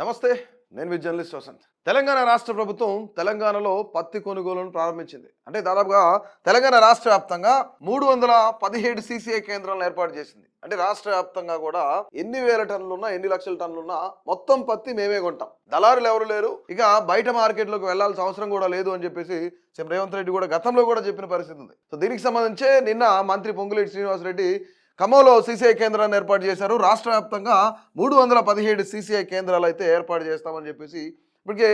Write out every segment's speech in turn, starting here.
నమస్తే నేను మీ జర్నలిస్ట్ వసంత్. తెలంగాణ రాష్ట్ర ప్రభుత్వం తెలంగాణలో పత్తి కొనుగోలును ప్రారంభించింది. అంటే దాదాపుగా తెలంగాణ రాష్ట్ర వ్యాప్తంగా మూడు వందల పదిహేడు సీసీఐ కేంద్రాలను ఏర్పాటు చేసింది. అంటే రాష్ట్ర వ్యాప్తంగా కూడా ఎన్ని వేల టన్నులున్నా ఎన్ని లక్షల టన్నులున్నా మొత్తం పత్తి మేమే కొంటాం. దళారులు ఎవరు లేరు. ఇక బయట మార్కెట్లోకి వెళ్ళాల్సిన అవసరం కూడా లేదు అని చెప్పేసి సీఎం రేవంత్ రెడ్డి కూడా గతంలో కూడా చెప్పిన పరిస్థితి ఉంది. సో దీనికి సంబంధించే నిన్న మంత్రి పొంగులేటి శ్రీనివాసరెడ్డి ఖమ్మంలో సీసీఐ కేంద్రాన్ని ఏర్పాటు చేశారు. రాష్ట్ర వ్యాప్తంగా మూడు వందల పదిహేడు సీసీఐ కేంద్రాలు అయితే ఏర్పాటు చేస్తామని చెప్పేసి ఇప్పటికే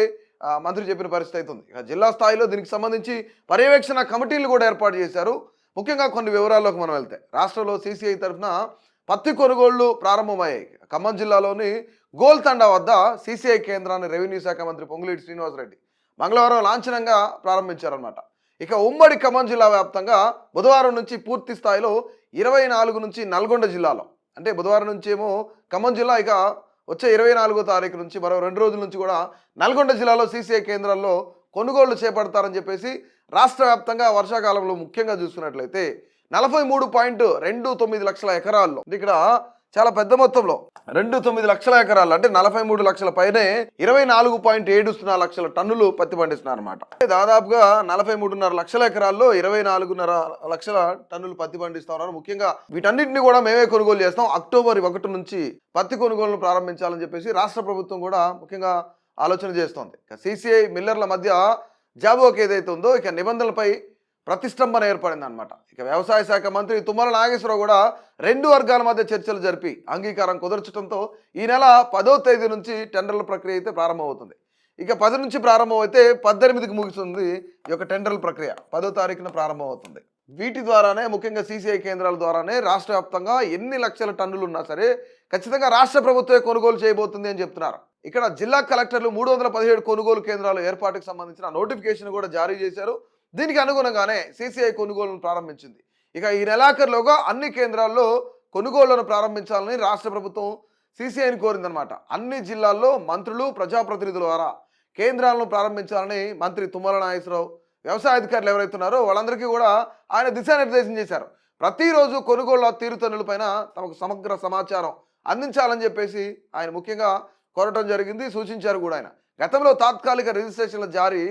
మంత్రి చెప్పిన పరిస్థితి అవుతుంది ఇక జిల్లా స్థాయిలో దీనికి సంబంధించి పర్యవేక్షణ కమిటీలు కూడా ఏర్పాటు చేశారు. ముఖ్యంగా కొన్ని వివరాల్లోకి మనం వెళ్తే రాష్ట్రంలో సీసీఐ తరఫున పత్తి కొనుగోళ్ళు ప్రారంభమయ్యాయి. ఖమ్మం జిల్లాలోని గోల్తండా వద్ద సీసీఐ కేంద్రాన్ని రెవెన్యూ శాఖ మంత్రి పొంగులేటి శ్రీనివాసరెడ్డి మంగళవారం లాంఛనంగా ప్రారంభించారనమాట ఇక ఉమ్మడి ఖమ్మం జిల్లా వ్యాప్తంగా బుధవారం నుంచి పూర్తి స్థాయిలో ఇరవై నాలుగు నుంచి నల్గొండ జిల్లాలో అంటే బుధవారం నుంచి ఏమో ఖమ్మం జిల్లా ఇక వచ్చే ఇరవై నాలుగో తారీఖు నుంచి మరో రెండు రోజుల నుంచి కూడా నల్గొండ జిల్లాలో సీసీఐ కేంద్రాల్లో కొనుగోళ్ళు చేపడతారని చెప్పేసి రాష్ట్ర వ్యాప్తంగా వర్షాకాలంలో ముఖ్యంగా చూసుకున్నట్లయితే నలభై మూడు పాయింట్ రెండు తొమ్మిది లక్షల ఎకరాల్లో. ఇక్కడ చాలా పెద్ద మొత్తంలో. రెండు తొమ్మిది లక్షల ఎకరాలు అంటే నలభై మూడు లక్షల పైనే ఇరవై నాలుగు పాయింట్ ఏడు సున్నా లక్షల టన్నులు పత్తి పండిస్తున్నారు అనమాట దాదాపుగా నలభై మూడున్నర లక్షల ఎకరాల్లో ఇరవై నాలుగున్నర లక్షల టన్నులు పత్తి పండిస్తా ఉన్నారు ముఖ్యంగా వీటన్నిటిని కూడా మేమే కొనుగోలు చేస్తాం. అక్టోబర్ ఒకటి నుంచి పత్తి కొనుగోలును ప్రారంభించాలని చెప్పేసి రాష్ట్ర ప్రభుత్వం కూడా ముఖ్యంగా ఆలోచన చేస్తోంది. ఇక సిసిఐ మిల్లర్ల మధ్య జాబోక్ ఏదైతే ఉందో ఇక నిబంధనలపై ప్రతిష్టంభన ఏర్పడింది అనమాట ఇక వ్యవసాయ శాఖ మంత్రి తుమ్మల నాగేశ్వరరావు కూడా రెండు వర్గాల మధ్య చర్చలు జరిపి అంగీకారం కుదర్చడంతో ఈ నెల పదో తేదీ నుంచి టెండర్ల ప్రక్రియ అయితే ప్రారంభమవుతుంది. ఇక పది నుంచి ప్రారంభమైతే పద్దెనిమిదికి ముగుస్తుంది ఈ యొక్క టెండర్ల ప్రక్రియ. పదో తారీఖున ప్రారంభమవుతుంది. వీటి ద్వారానే ముఖ్యంగా సీసీఐ కేంద్రాల ద్వారానే రాష్ట్ర వ్యాప్తంగా ఎన్ని లక్షల టన్నులు ఉన్నా సరే ఖచ్చితంగా రాష్ట్ర ప్రభుత్వమే కొనుగోలు చేయబోతుంది అని చెప్తున్నారు. ఇక్కడ జిల్లా కలెక్టర్లు మూడు వందల పదిహేడు కొనుగోలు కేంద్రాలు ఏర్పాటుకు సంబంధించిన నోటిఫికేషన్ కూడా జారీ చేశారు. దీనికి అనుగుణంగానే సీసీఐ కొనుగోలును ప్రారంభించింది. ఇక ఈ నెలాఖరులోగా అన్ని కేంద్రాల్లో కొనుగోళ్ళను ప్రారంభించాలని రాష్ట్ర ప్రభుత్వం సీసీఐని కోరిందనమాట అన్ని జిల్లాల్లో మంత్రులు ప్రజాప్రతినిధుల ద్వారా కేంద్రాలను ప్రారంభించాలని మంత్రి తుమ్మల నాగేశ్వరరావు వ్యవసాయ అధికారులు ఎవరైతే ఉన్నారో వాళ్ళందరికీ కూడా ఆయన దిశానిర్దేశం చేశారు. ప్రతిరోజు కొనుగోళ్ళ తీరుతన్నులపైన తమకు సమగ్ర సమాచారం అందించాలని చెప్పేసి ఆయన ముఖ్యంగా కోరటం జరిగింది సూచించారు కూడా ఆయన. గతంలో తాత్కాలిక రిజిస్ట్రేషన్ల జారీ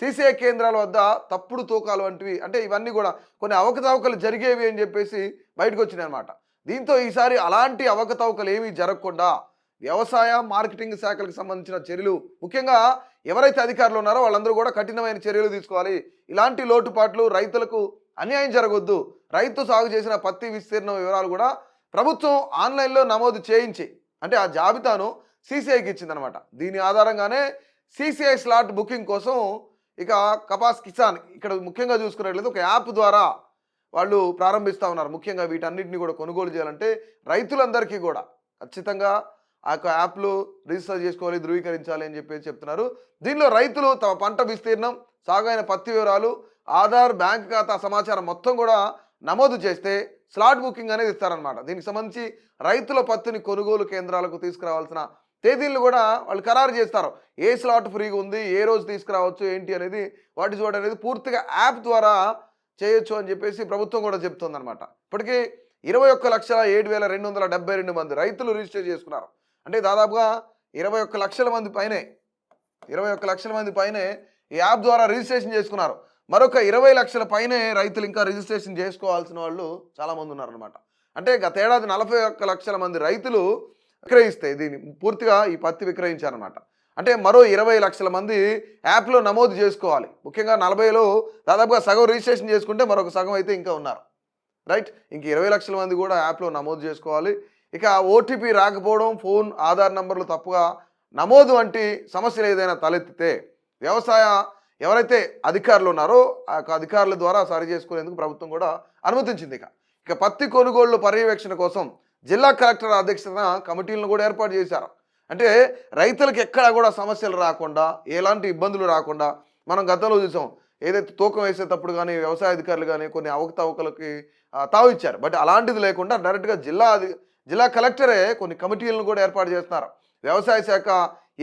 సీసీఐ కేంద్రాల వద్ద తప్పుడు తూకాలు వంటివి అంటే ఇవన్నీ కూడా కొన్ని అవకతవకలు జరిగేవి అని చెప్పేసి బయటకు వచ్చినాయి అనమాట దీంతో ఈసారి అలాంటి అవకతవకలు ఏమీ జరగకుండా వ్యవసాయ మార్కెటింగ్ శాఖలకు సంబంధించిన చర్యలు ముఖ్యంగా ఎవరైతే అధికారులు ఉన్నారో వాళ్ళందరూ కూడా కఠినమైన చర్యలు తీసుకోవాలి. ఇలాంటి లోటుపాట్లు రైతులకు అన్యాయం జరగొద్దు. రైతు సాగు చేసిన పత్తి విస్తీర్ణం వివరాలు కూడా ప్రభుత్వం ఆన్లైన్లో నమోదు చేయించి అంటే ఆ జాబితాను సీసీఐకి ఇచ్చిందనమాట దీని ఆధారంగానే సీసీఐ స్లాట్ బుకింగ్ కోసం ఇక కపాస్ కిసాన్ ఇక్కడ ముఖ్యంగా చూసుకున్నట్లయితే ఒక యాప్ ద్వారా వాళ్ళు ప్రారంభిస్తూ ఉన్నారు. ముఖ్యంగా వీటన్నిటిని కూడా కొనుగోలు చేయాలంటే రైతులందరికీ కూడా ఖచ్చితంగా ఆ యొక్క యాప్లు రిజిస్టర్ చేసుకోవాలి ధృవీకరించాలి అని చెప్పేసి చెప్తున్నారు. దీనిలో రైతులు తమ పంట విస్తీర్ణం సాగైన పత్తి వివరాలు ఆధార్ బ్యాంక్ ఖాతా సమాచారం మొత్తం కూడా నమోదు చేస్తే స్లాట్ బుకింగ్ అనేది ఇస్తారనమాట దీనికి సంబంధించి రైతుల పత్తిని కొనుగోలు కేంద్రాలకు తీసుకురావాల్సిన తేదీలు కూడా వాళ్ళు ఖరారు చేస్తారు. ఏ స్లాట్ ఫ్రీగా ఉంది ఏ రోజు తీసుకురావచ్చు ఏంటి అనేది వాటి చూడ అనేది పూర్తిగా యాప్ ద్వారా చేయొచ్చు అని చెప్పేసి ప్రభుత్వం కూడా చెప్తుందన్నమాట. ఇప్పటికీ ఇరవై ఒక్క లక్షల ఏడు వేల రెండు వందల డెబ్బై రెండు మంది రైతులు రిజిస్టర్ చేసుకున్నారు. అంటే దాదాపుగా ఇరవై ఒక్క లక్షల మంది పైనే ఇరవై ఒక్క లక్షల మంది పైనే ఈ యాప్ ద్వారా రిజిస్ట్రేషన్ చేసుకున్నారు. మరొక ఇరవై లక్షల పైనే రైతులు ఇంకా రిజిస్ట్రేషన్ చేసుకోవాల్సిన వాళ్ళు చాలామంది ఉన్నారనమాట అంటే గతేడాది నలభై ఒక్క లక్షల మంది రైతులు విక్రయిస్తే దీన్ని పూర్తిగా ఈ పత్తి విక్రయించారన్నమాట. అంటే మరో ఇరవై లక్షల మంది యాప్లో నమోదు చేసుకోవాలి. ముఖ్యంగా నలభైలో దాదాపుగా సగం రిజిస్ట్రేషన్ చేసుకుంటే మరొక సగం అయితే ఇంకా ఉన్నారు. రైట్? ఇంక ఇరవై లక్షల మంది కూడా యాప్లో నమోదు చేసుకోవాలి. ఇక ఓటీపీ రాకపోవడం ఫోన్ ఆధార్ నంబర్లు తప్పుగా నమోదు వంటి సమస్యలు ఏదైనా తలెత్తితే వ్యవసాయ ఎవరైతే అధికారులు ఉన్నారో ఆ యొక్క అధికారుల ద్వారా సరి చేసుకునేందుకు ప్రభుత్వం కూడా అనుమతించింది ఇక. ఇక పత్తి కొనుగోళ్ళు పర్యవేక్షణ కోసం జిల్లా కలెక్టర్ అధ్యక్షతన కమిటీలను కూడా ఏర్పాటు చేశారు. అంటే రైతులకు ఎక్కడా కూడా సమస్యలు రాకుండా ఎలాంటి ఇబ్బందులు రాకుండా మనం గతంలో చూసాం. ఏదైతే తూకం వేసేటప్పుడు కానీ వ్యవసాయ అధికారులు కానీ కొన్ని అవకతవకలకి ఆ, తావు ఇచ్చారు. బట్ అలాంటిది లేకుండా డైరెక్ట్గా జిల్లా జిల్లా కలెక్టరే కొన్ని కమిటీలను కూడా ఏర్పాటు చేస్తున్నారు. వ్యవసాయ శాఖ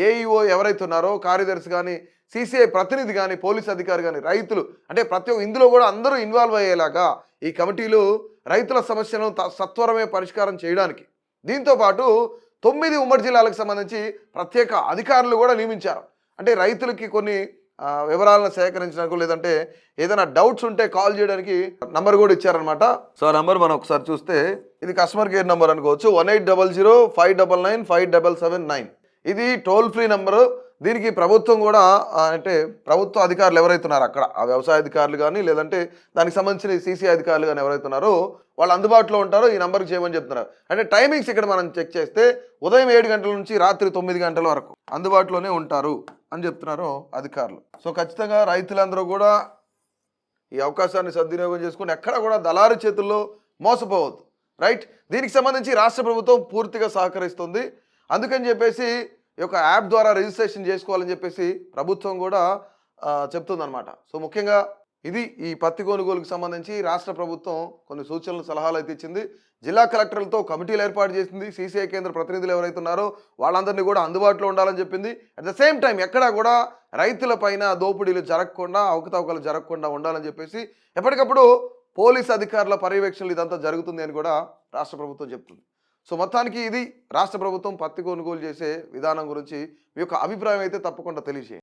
ఏఈఓ ఎవరైతే ఉన్నారో కార్యదర్శి కానీ సిసిఐ ప్రతినిధి కానీ పోలీస్ అధికారి కానీ రైతులు అంటే ప్రతి ఇందులో కూడా అందరూ ఇన్వాల్వ్ అయ్యేలాగా ఈ కమిటీలు రైతుల సమస్యలను సత్వరమే పరిష్కారం చేయడానికి. దీంతో పాటు తొమ్మిది ఉమ్మడి జిల్లాలకు సంబంధించి ప్రత్యేక అధికారులు కూడా నియమించారు. అంటే రైతులకి కొన్ని వివరాలను సేకరించడానికి లేదంటే ఏదైనా డౌట్స్ ఉంటే కాల్ చేయడానికి నంబర్ కూడా ఇచ్చారనమాట సో ఆ నంబర్ మనం ఒకసారి చూస్తే ఇది కస్టమర్ కేర్ నంబర్ అనుకోవచ్చు. One eight double zero five double nine five double seven nine. ఇది టోల్ ఫ్రీ నంబరు. దీనికి ప్రభుత్వం కూడా అంటే ప్రభుత్వ అధికారులు ఎవరైతే అక్కడ? ఆ వ్యవసాయ అధికారులు కానీ లేదంటే దానికి సంబంధించిన సీసీ అధికారులు కానీ ఎవరైతే ఉన్నారో వాళ్ళు అందుబాటులో ఉంటారో ఈ నెంబర్కి చేయమని చెప్తున్నారు. అంటే టైమింగ్స్ ఇక్కడ మనం చెక్ చేస్తే ఉదయం ఏడు గంటల నుంచి రాత్రి తొమ్మిది గంటల వరకు అందుబాటులోనే ఉంటారు అని చెప్తున్నారు అధికారులు. సో ఖచ్చితంగా రైతులందరూ కూడా ఈ అవకాశాన్ని సద్వినియోగం చేసుకుని ఎక్కడ కూడా దళారు చేతుల్లో మోసపోవద్దు. రైట్? దీనికి సంబంధించి రాష్ట్ర ప్రభుత్వం పూర్తిగా సహకరిస్తుంది. అందుకని చెప్పేసి ఈ యొక్క యాప్ ద్వారా రిజిస్ట్రేషన్ చేసుకోవాలని చెప్పేసి ప్రభుత్వం కూడా ఆ, చెప్తుందన్నమాట. సో ముఖ్యంగా ఇది ఈ పత్తి కొనుగోలుకు సంబంధించి రాష్ట్ర ప్రభుత్వం కొన్ని సూచనలు సలహాలు అయితే ఇచ్చింది. జిల్లా కలెక్టర్లతో కమిటీలు ఏర్పాటు చేసింది. సీసీఐ కేంద్ర ప్రతినిధులు ఎవరైతే ఉన్నారో వాళ్ళందరినీ కూడా అందుబాటులో ఉండాలని చెప్పింది. అట్ ద సేమ్ టైం ఎక్కడా కూడా రైతుల పైన దోపిడీలు జరగకుండా అవకతవకలు జరగకుండా ఉండాలని చెప్పేసి ఎప్పటికప్పుడు పోలీస్ అధికారుల పర్యవేక్షణలు ఇదంతా జరుగుతుంది అని కూడా రాష్ట్ర ప్రభుత్వం చెప్తుంది. సో మొత్తానికి ఇది రాష్ట్ర ప్రభుత్వం పత్తి కొనుగోలు చేసే విధానం గురించి మీ యొక్క అభిప్రాయం అయితే తప్పకుండా తెలియజేయండి.